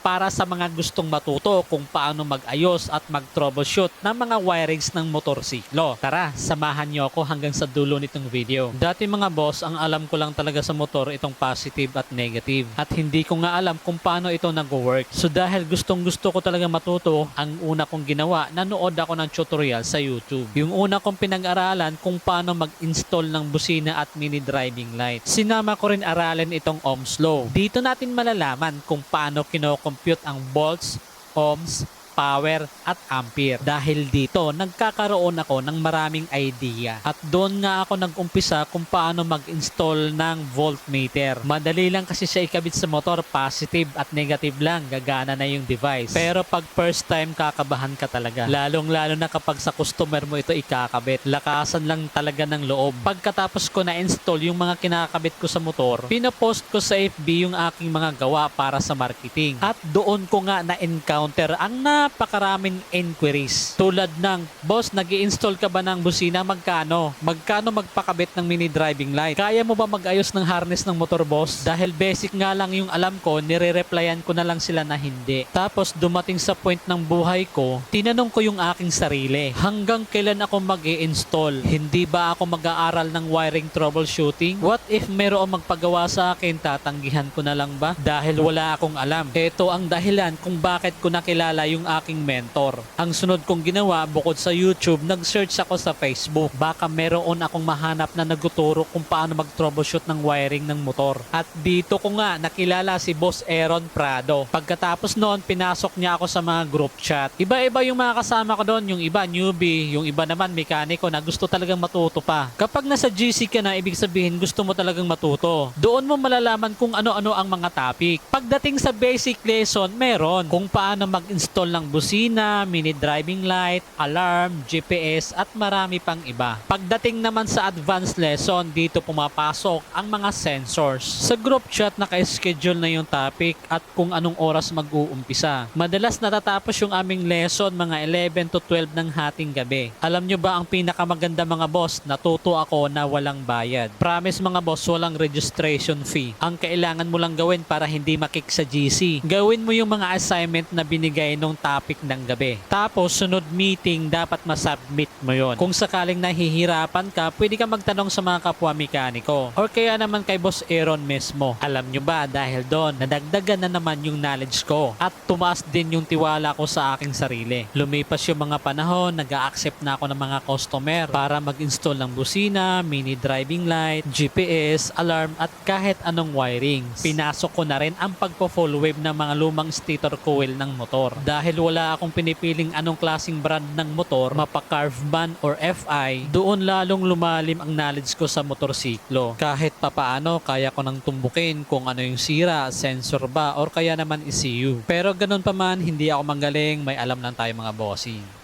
para sa mga gustong matuto kung paano mag-ayos at mag-troubleshoot ng mga wirings ng motorsiklo. Tara, samahan niyo ako hanggang sa dulo nitong video. Dati mga boss, ang alam ko lang talaga sa motor itong positive at negative. At hindi ko nga alam kung paano ito nag-work. So dahil gustong gusto ko talaga matuto, ang una kong ginawa, nanood ako ng tutorial sa YouTube. Yung una kong pinag-aralan kung paano mag-install ng busina at mini driving light. Sinama ko rin aralin itong ohms law. Dito natin malalaman kung paano kinocompute ang volts, ohms, power at ampere. Dahil dito, nagkakaroon ako ng maraming idea. At doon nga ako nag-umpisa kung paano mag-install ng voltmeter. Madali lang kasi siya ikabit sa motor, positive at negative lang, gagana na yung device. Pero pag first time, kakabahan ka talaga. Lalong-lalo na kapag sa customer mo ito ikakabit. Lakasan lang talaga ng loob. Pagkatapos ko na-install yung mga kinakabit ko sa motor, pinapost ko sa FB yung aking mga gawa para sa marketing. At doon ko nga na-encounter ang napakaraming inquiries. Tulad ng, Boss, nag install ka ba ng busina? Magkano? Magkano magpakabit ng mini driving light? Kaya mo ba mag-ayos ng harness ng motor, boss? Dahil basic nga lang yung alam ko, nire-replyan ko na lang sila na hindi. Tapos dumating sa point ng buhay ko, tinanong ko yung aking sarili, hanggang kailan ako mag install Hindi ba ako mag-aaral ng wiring troubleshooting? What if mayroong magpagawa sa akin, tatanggihan ko na lang ba? Dahil wala akong alam. Ito ang dahilan kung bakit ko nakilala yung aking mentor. Ang sunod kong ginawa, bukod sa YouTube, nag-search ako sa Facebook. Baka meron akong mahanap na nagtuturo kung paano mag-troubleshoot ng wiring ng motor. At dito ko nga nakilala si Boss Aaron Prado. Pagkatapos noon, pinasok niya ako sa mga group chat. Iba-iba yung mga kasama ko doon. Yung iba newbie, yung iba naman mekaniko na gusto talagang matuto pa. Kapag nasa GC ka na, ibig sabihin gusto mo talagang matuto. Doon mo malalaman kung ano-ano ang mga topic. Pagdating sa basic lesson, meron kung paano mag-install ng busina, mini driving light, alarm, GPS at marami pang iba. Pagdating naman sa advanced lesson, dito pumapasok ang mga sensors. Sa group chat naka-schedule na yung topic at kung anong oras mag-uumpisa. Madalas natatapos yung aming lesson mga 11 to 12 ng hating gabi. Alam nyo ba ang pinakamaganda mga boss? Natuto ako na walang bayad. Promise mga boss, walang registration fee. Ang kailangan mo lang gawin para hindi makik sa GC. Gawin mo yung mga assignment na binigay nung topic ng gabi. Tapos, sunod meeting, dapat masubmit mo yon. Kung sakaling nahihirapan ka, pwede ka magtanong sa mga kapwa mekaniko. Or kaya naman kay Boss Aaron mismo. Alam nyo ba, dahil doon, nadagdagan na naman yung knowledge ko. At tumaas din yung tiwala ko sa aking sarili. Lumipas yung mga panahon, nag accept na ako ng mga customer para mag-install ng busina, mini driving light, GPS, alarm, at kahit anong wiring. Pinasok ko na rin ang pagpo-full wave ng mga lumang stator coil ng motor. Dahil wala akong pinipiling anong klasing brand ng motor, mapa-carve or FI, doon lalong lumalim ang knowledge ko sa motorsiklo. Kahit papaano, kaya ko nang tumbukin kung ano yung sira, sensor ba, or kaya naman ECU. Pero ganun pa man, hindi ako magaling, may alam lang tayo mga bossing.